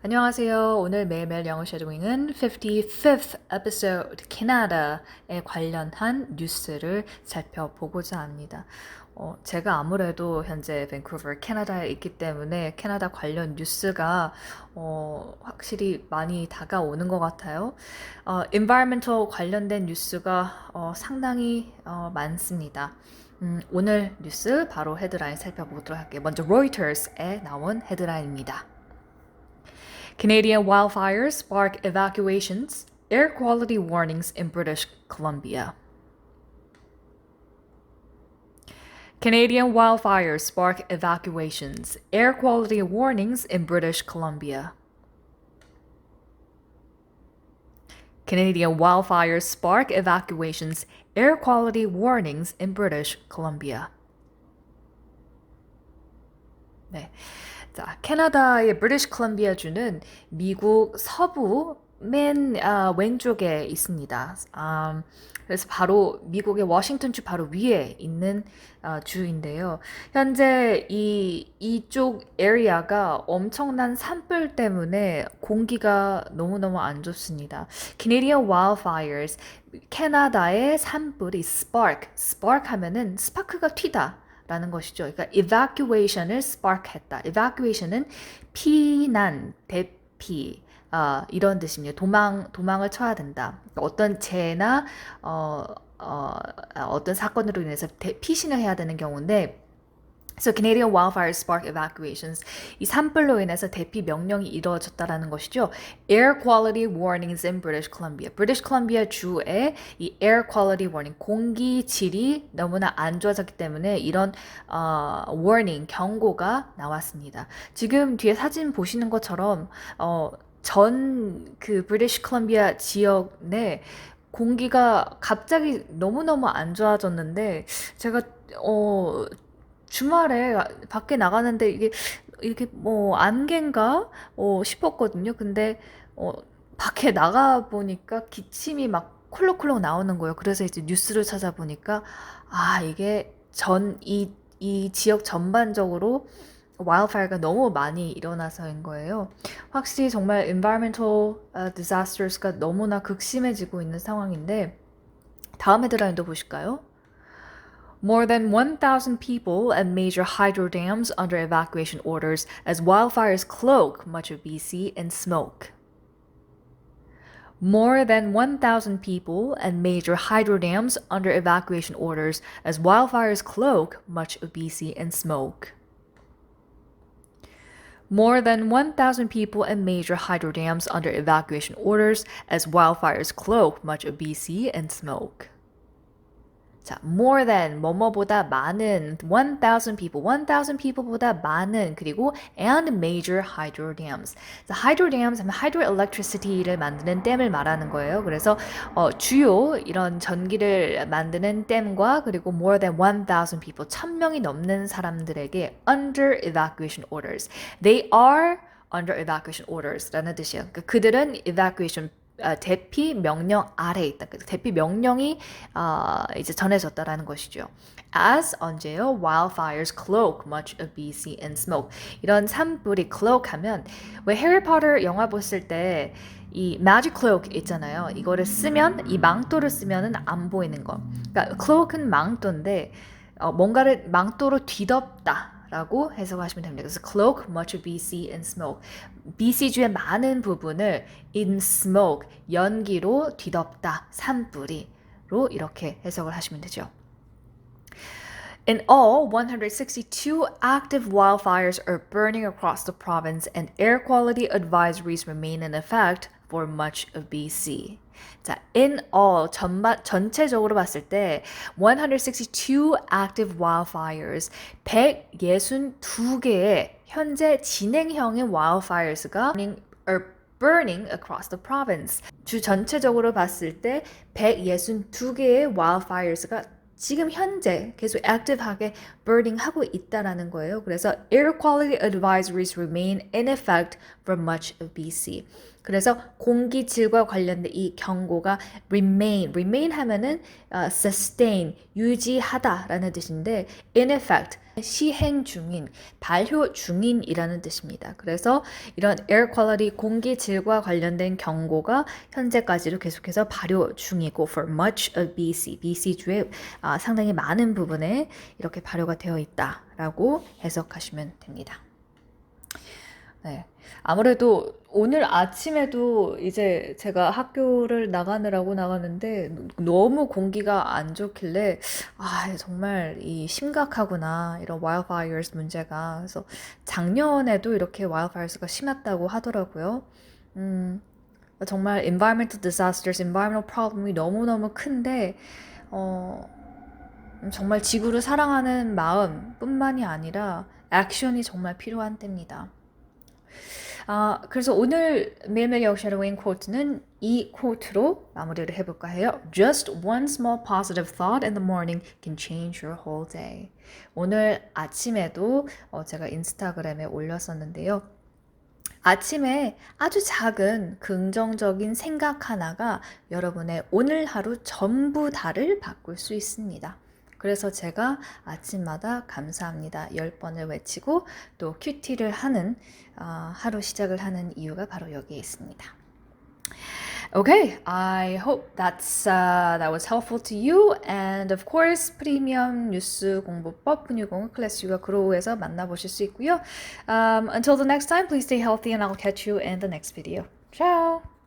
안녕하세요. 오늘 매일매일 영어 쉐도잉은 55th episode 캐나다에 관련한 뉴스를 살펴보고자 합니다. 어, 제가 아무래도 현재 밴쿠버 캐나다에 있기 때문에 캐나다 관련 뉴스가 어, 확실히 많이 다가오는 것 같아요. 어, environmental 관련된 뉴스가 어, 상당히 어, 많습니다. 음, 오늘 뉴스 바로 헤드라인 살펴보도록 할게요. 먼저 로이터스에 나온 헤드라인입니다. Canadian wildfires spark evacuations, air quality warnings in British Columbia. Canadian wildfires spark evacuations, air quality warnings in British Columbia. Canadian wildfires spark evacuations, air quality warnings in British Columbia. 네. 자, 캐나다의 브리티시 컬럼비아 주는 미국 서부 맨 아, 왼쪽에 있습니다. 아, 그래서 바로 미국의 워싱턴 주 바로 위에 있는 아, 주인데요. 현재 이 이쪽 에리아가 엄청난 산불 때문에 공기가 너무너무 안 좋습니다. Canadian wildfires 캐나다의 산불이 spark, spark 하면은 스파크가 튀다. 라는 것이죠. 그러니까 evacuation을 spark했다. evacuation은 피난, 대피 어, 이런 뜻입니다. 도망 도망을 쳐야 된다. 그러니까 어떤 재나 어, 어, 어떤 사건으로 인해서 대, 피신을 해야 되는 경우인데 So Canadian wildfires spark evacuations. 이 산불로 인해서 대피 명령이 이루어졌다라는 것이죠. Air quality warnings in British Columbia. British Columbia 주에 이 air quality warning 공기 질이 너무나 안 좋아졌기 때문에 이런 어, warning 경고가 나왔습니다. 지금 뒤에 사진 보시는 것처럼 어, 전그 브리티시 컬럼비아 지역 내 공기가 갑자기 너무너무 안 좋아졌는데 제가 어 주말에 밖에 나가는데 이게 이렇게 뭐 안개인가 어, 싶었거든요. 근데 어, 밖에 나가 보니까 기침이 막 콜록콜록 나오는 거예요. 그래서 이제 뉴스를 찾아보니까 아 이게 전 이 이 지역 전반적으로 와일드파이어가 너무 많이 일어나서인 거예요. 확실히 정말 environmental disasters가 너무나 극심해지고 있는 상황인데 다음 헤드라인도 보실까요? More than 1,000 people and major hydro dams under evacuation orders as wildfires cloak much of BC in smoke. More than 1,000 people and major hydro dams under evacuation orders as wildfires cloak much of BC in smoke. More than 1,000 people and major hydro dams under evacuation orders as wildfires cloak much of BC in smoke. 자, more than 뭐뭐보다 많은 1,000 people, 1,000 people보다 많은 그리고 and major hydro dams. 자, hydro dams 하면 hydroelectricity를 만드는 댐을 말하는 거예요. 그래서 어, 주요 이런 전기를 만드는 댐과 그리고 more than 1,000 people, 1,000명이 넘는 사람들에게 under evacuation orders. They are under evacuation orders라는 뜻이에요. 그러니까 그들은 evacuation 어, 대피 명령 아래 있다. 대피 명령이 어, 이제 전해졌다라는 것이죠. As 언제요? Wildfires cloak much of BC in smoke. 이런 산불이 cloak 하면 왜 해리포터 영화 봤을 때 이 magic cloak 있잖아요. 이거를 쓰면 이 망토를 쓰면은 안 보이는 거. 그러니까 cloak은 망토인데 어, 뭔가를 망토로 뒤덮다. 라고 해석하시면 됩니다. 그래서 cloak much of BC in smoke. BC주의 많은 부분을 in smoke, 연기로 뒤덮다, 산불이로 이렇게 해석을 하시면 되죠. In all, 162 active wildfires are burning across the province and air quality advisories remain in effect for much of BC. 자, in all 전반 전체적으로 봤을 때 162 active wildfires 162개의 현재 진행형인 wildfires가 burning across the province. 주 전체적으로 봤을 때 162개의 wildfires가 지금 현재 계속 액티브하게 burning 하고 있다라는 거예요. 그래서 air quality advisories remain in effect for much of BC. 그래서 공기 질과 관련된 이 경고가 remain, remain 하면은 어, sustain, 유지하다라는 뜻인데 in effect, 시행 중인, 발효 중인이라는 뜻입니다. 그래서 이런 air quality 공기 질과 관련된 경고가 현재까지도 계속해서 발효 중이고 for much of BC, BC 주의 아, 상당히 많은 부분에 이렇게 발효가 되어 있다라고 해석하시면 됩니다. 네. 아무래도 오늘 아침에도 이제 제가 학교를 나가느라고 나가는데 너무 공기가 안 좋길래 아, 정말 이 심각하구나. 이런 wildfires 문제가. 그래서 작년에도 이렇게 wildfires가 심했다고 하더라고요. 음, 정말 environmental disasters, environmental problem이 너무너무 큰데 어, 음, 정말 지구를 사랑하는 마음뿐만이 아니라 액션이 정말 필요한 때입니다. 아, 그래서 오늘 매일매일 역 샤도잉 코트는 이 코트로 마무리를 해볼까 해요. Just one small positive thought in the morning can change your whole day. 오늘 아침에도 어, 제가 인스타그램에 올렸었는데요. 아침에 아주 작은 긍정적인 생각 하나가 여러분의 오늘 하루 전부 다를 바꿀 수 있습니다. 그래서 제가 아침마다 감사합니다 10번을 외치고 또 큐티를 하는 어, 하루 시작을 하는 이유가 바로 여기에 있습니다. Okay, I hope that's uh, that was helpful to you. And of course, 프리미엄 뉴스 공부법 분유공 클래스 유가 그로우에서 만나보실 수 있고요. Um, until the next time, please stay healthy and I'll catch you in the next video. Ciao!